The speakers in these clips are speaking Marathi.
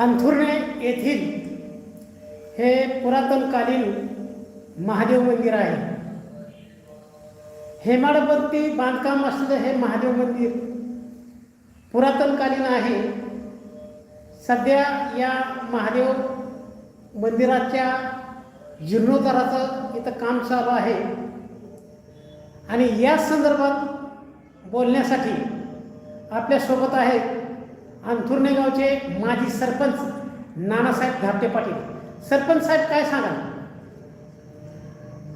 अंथुर्णे येथील हे पुरातनकालीन महादेव मंदिर आहे. हेमाडपंथी बांधकाम असलेलं हे महादेव मंदिर पुरातनकालीन आहे. सध्या या महादेव मंदिराच्या जीर्णोद्धाराचं इथं काम चालू आहे. आणि या संदर्भात बोलण्यासाठी आपल्यासोबत आहेत अंथुर्णे गावचे माजी सरपंच नानासाहेब धापटे पाटील. सरपंच साहेब काय सांगाल?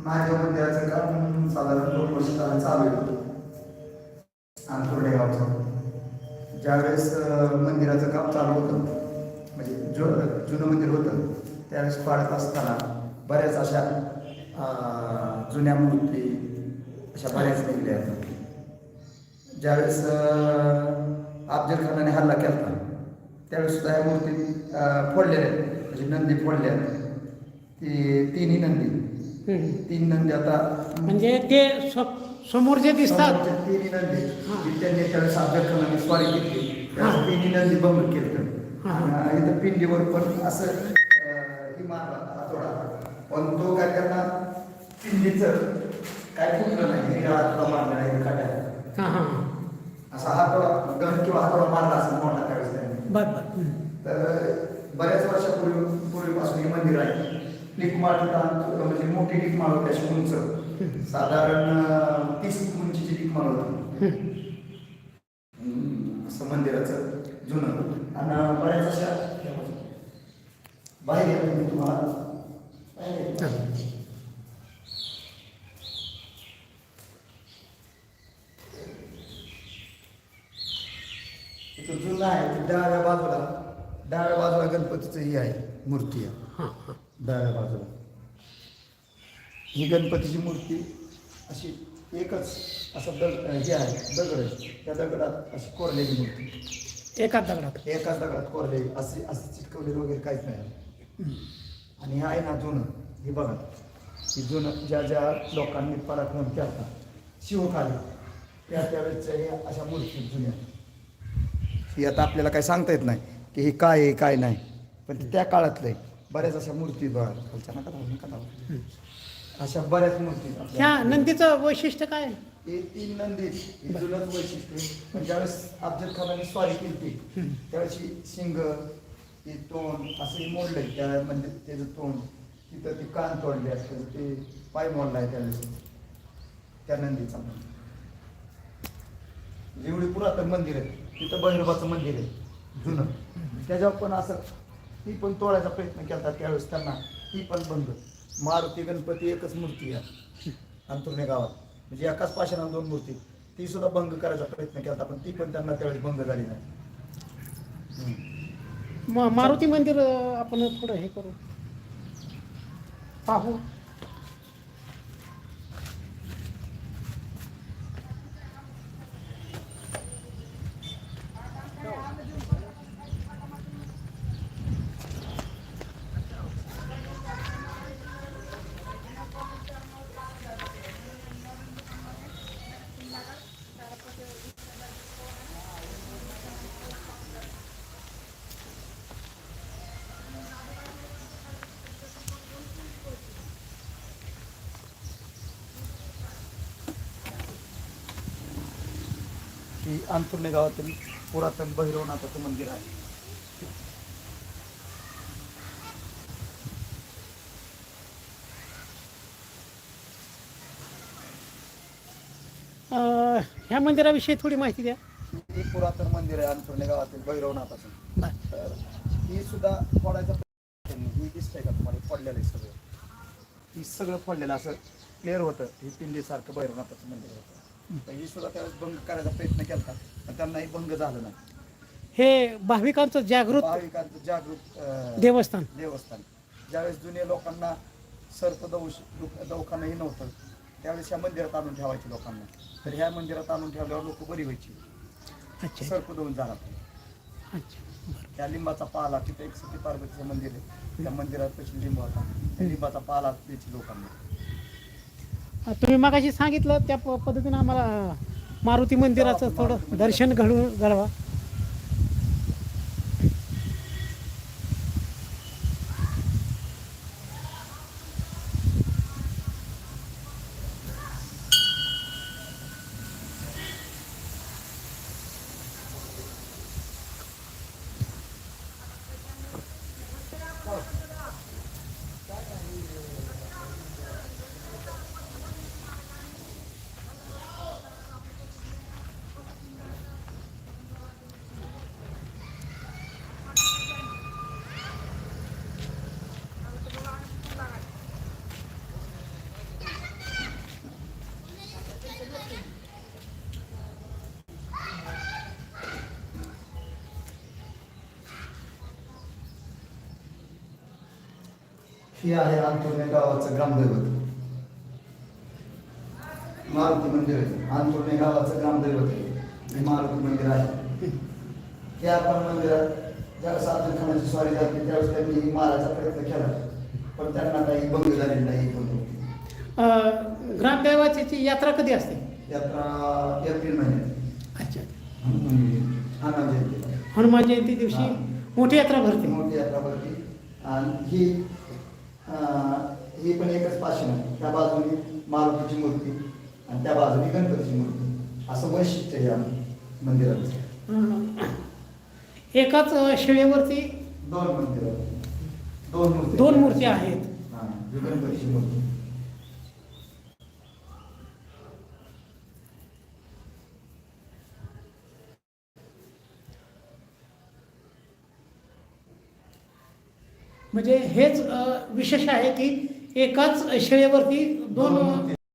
माझ्या मंदिराचं काम साधारण दोन वर्ष चालू आहे. अंथुर्णे गावचं ज्यावेळेस मंदिराचं काम चालू होतं म्हणजे जो जुनं मंदिर होतं त्यावेळेस पाडत असताना बऱ्याच अशा जुन्या मूर्ती अशा बऱ्याच निघल्या ज्यावेळेस अफजल खानाने हल्ला केला त्यावेळेस सुद्धा या मूर्ती फोडलेल्या आहेत. म्हणजे नंदी फोडल्या. ती तिन्ही नंदी. तीन नंदी आता म्हणजे ते समोर जे दिसतात. तिन्ही नंदी त्यांनी त्यावेळेस अफजल खानाने स्वारी हा. तिन्ही नंदी भंग केलं इथं पिंडीवर पण असं ही मारला हातोडा. पण तो काय त्यांना पिंडीचं काय फुटलं नाही मारला नाही काट्या असा हातोडा गण किंवा हातोडा मारला असं मोठा त्यावेळेस त्यांनी. तर बऱ्याच वर्षापूर्वी पूर्वीपासून हे मंदिर आहे. टिकमाळ म्हणजे मोठी टिकमाळ होती अशी उंच. साधारण तीस उंचीची टिकमाळ होती. असं मंदिराचं जुनं. आणि बऱ्याच अशा बाहेर तुम्हाला बाहेर येतो. इथं जुनं आहे ते डाव्या बाजूला डाव्या बाजूला गणपतीचं ही आहे मूर्ती आहे. डाव्या बाजूला. ही गणपतीची मूर्ती अशी एकच असं दग हे आहे दगड आहे. त्या दगडात अशी कोरलेली मूर्ती. एका दगडात. एकाच दगडात कोरलेली अशी असं चिटकवलेलं वगैरे काहीच नाही. आणि हे आहे ना जुनं. हे बघा. ही जुनं ज्या ज्या लोकांनी पराक्रम केला शिवकाली त्या त्यावेळेच्या हे अशा मूर्ती जुन्या. ही आता आपल्याला काही सांगता येत नाही की हे काय आहे काय नाही. पण ते त्या काळातलं आहे बऱ्याच अशा मूर्ती खालच्या नका धावू, नका धावू. अशा बऱ्याच मूर्ती आहेत आपल्या. ह्या नंदीचं वैशिष्ट्य काय आहे? हे तीन नंदी हे वैशिष्ट्य आहे. पण ज्यावेळेस अफजल खानाने स्वारी केली ती त्यावेळेस ही शिंग हे तोंड असं हे मोडलंय त्या म्हणजे त्याचं तोंड तिथं ते कान तोडले त्याचं ते पाय मोडलाय त्यावेळेस त्या नंदीचा जेवढी पुरातन मंदिर आहे तिथं भैरवाचं मंदिर आहे जुनं त्याच्यावर पण असं ती पण तोडायचा प्रयत्न केला त्यावेळेस त्यांना. ती पण बंद. मारुती गणपती एकच मूर्ती आहे. अंतुर्णे गावात. म्हणजे एकाच पाषाणात दोन मूर्ती. ती सुद्धा भंग करायचा प्रयत्न केला पण ती पण त्यांना त्यावेळेस भंग झाली नाही. म- मारुती मंदिर आपण थोडं हे करू. पाहू. ही अंतुर्णे गावातील पुरातन भैरवनाथाचं मंदिर आहे. अं, ह्या मंदिराविषयी थोडी माहिती द्या. ही पुरातन मंदिर आहे अंतुर्णे गावातील भैरवनाथाचं. बर. तर ही सुद्धा प्रयत्न त्यांनी. ही दिसतंय का तुम्हाला? फोडलेलं आहे सगळं. ही सगळं फोडलेलं असं क्लिअर होतं. ही पिंडीसारखं भैरवनाथाचं मंदिर होतं. ही सुद्धा त्यावेळेस भंग करायचा प्रयत्न केला पण त्यांनाही भंग झालं नाही. हे भाविकांचं जागृत भाविकांचं जागृत अं, देवस्थान. देवस्थान. ज्यावेळेस जुन्या लोकांना सर्प दौश दवाखानाही नव्हतं त्यावेळेस या मंदिरात आणून ठेवायचे लोकांना. तर ह्या मंदिरात आणून ठेवल्यावर लोक बरी व्हायची. अच्छा. सर्प दौन झाला अच्छा. त्या लिंबाचा पाला तिथे एक सती पार्वतीचं मंदिर आहे. त्या मंदिरात पशी लिंब होता. त्या लिंबाचा पाला द्यायची लोकांना. तुम्ही मगाशी सांगितलं त्या प- पद्धतीनं आम्हाला मारुती मंदिराचं थोडं दर्शन घडून घडवा. ही आहे अंतुर्णे गावाचं ग्रामदैवत. मारुती मंदिर आहे. अंतुर्णे गावाचं ग्रामदैवत आहे. हे मारुती मंदिर आहे. या पण मंदिरात ज्यावेळेस अब्दुल खानाची स्वारी झाली त्यावेळेस त्यांनी मारायचा प्रयत्न केला. पण त्यांना काही भंग झालेली नाही पण ग्रामदैवाची यात्रा कधी असते? यात्रा एप्रिल महिन्यात. अच्छा. हनुमान जयंती. हनुमान जयंती. दिवशी. मोठी यात्रा भरते. मोठी यात्रा भरती. आणि ही ही पण एकच पाशन आहे. त्या बाजूने मारुतीची मूर्ती आणि त्या बाजूने गणपतीची मूर्ती. असं वैशिष्ट्य आहे या मंदिराचं. एकाच शिळेवरती दोन मंदिर. दोन मूर्ती दोन मूर्ती आहेत. गणपतीची मूर्ती. म्हणजे हेच विशेष आहे की एकाच शिळेवरती दोन.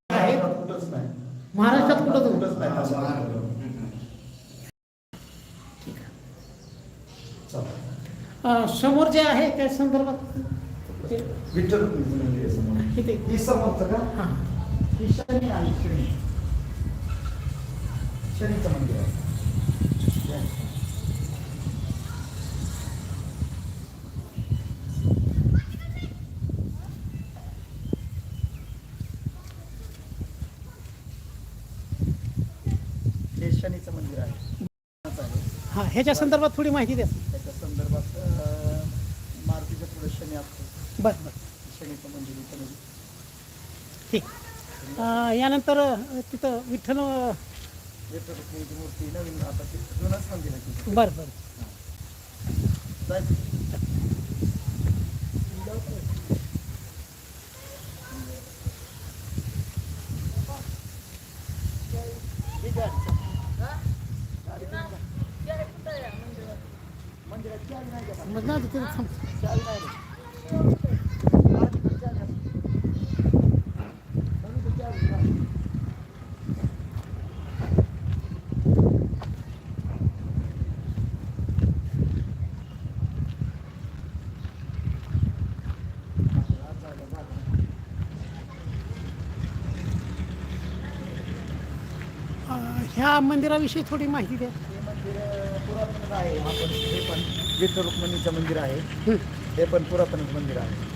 आहेत. महाराष्ट्रात कुठंच नाही. चला. अं, समोर जे आहे त्या संदर्भात विठ्ठल समोरचं का? शनीचं मंदिर आहे हे शनीचं मंदिर आहे आहे. हां ह्याच्या संदर्भात थोडी माहिती द्या. त्याच्या संदर्भात अं, पुढे शनी असतो बरं बरं. शनीचं. ठीक. अं, यानंतर अं, तिथं विठ्ठल अं, विठ्ठल रुक्मिणीची मूर्ती नवीन आता ते जुनंच मंदिर आहे तिथं. बरं बरं. जायचं मंदिरात चावी नाही का? मग ना तिथे थांब चावी नाही रे. हा, तिकडे चावी असते. म्हणून ते चावी नाही. अं, ह्या मंदिराविषयी थोडी माहिती द्या आहे. आपण हे पण विठ्ठल रुक्मिणीचं मंदिर आहे. हं. पण पुरातनच मंदिर आहे.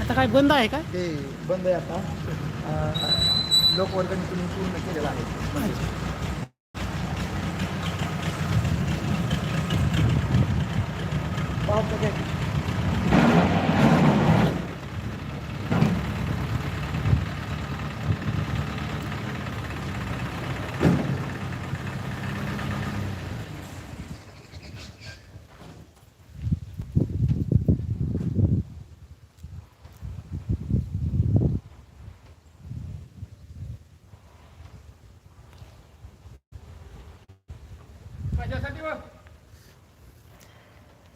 आता काय बंद आहे का ते बंद आहे आता. लोकवर्गणीतून पूर्ण केलेलं आहे. मंदिर. पाहतो काय?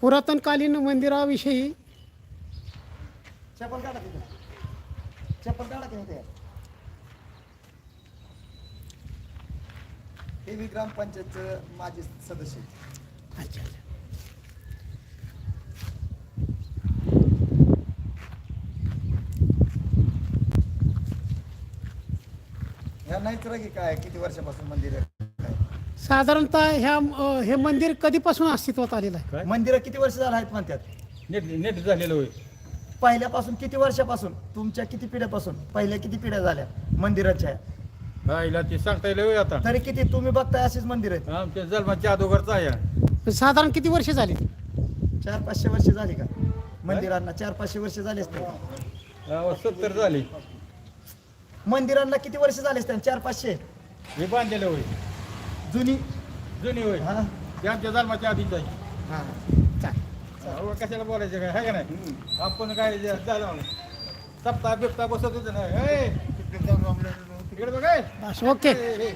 पुरातनकालीन मंदिराविषयी चप्पल काढा तिथं. चप्पल काढा की हे मी ग्रामपंचायतचं माजी सदस्य. अच्छा अच्छा. ह्या नाहीच की काय किती वर्षापासून मंदिर आहे? साधारणतः ह्या अं, हे मंदिर कधीपासून अस्तित्वात आलेलं आहे? काय? मंदिरं किती वर्ष झालं आहेत म्हणतात? नेट नेट झालेलं होय. पहिल्यापासून किती वर्षापासून? तुमच्या किती पिढ्यापासून? पहिल्या किती पिढ्या झाल्या मंदिराच्या? आईला ते सांगता येईल होय आता. तरी किती? तुम्ही बघताय अशीच मंदिर आहेत. आमच्या जन्माच्या अगोदरचा आहे. साधारण किती वर्ष झाली? चार पाचशे वर्ष झाली का? मंदिरांना चार पाचशे वर्ष झाले असते अहो, सत्तर झाली. मंदिरांना किती वर्ष झाले असते चार पाचशे? हे बांधलेलं होय. जुनी. जुनी होय. हा. ते आमच्या जन्माच्या आधीच आहे. हा. कशाला बोलायचं काय? आहे का नाही? आपण काय जे झालं सप्ताह बिप्ता बसत होतं ना ए, इकडे बघ ए. बस ओके. ए, ए.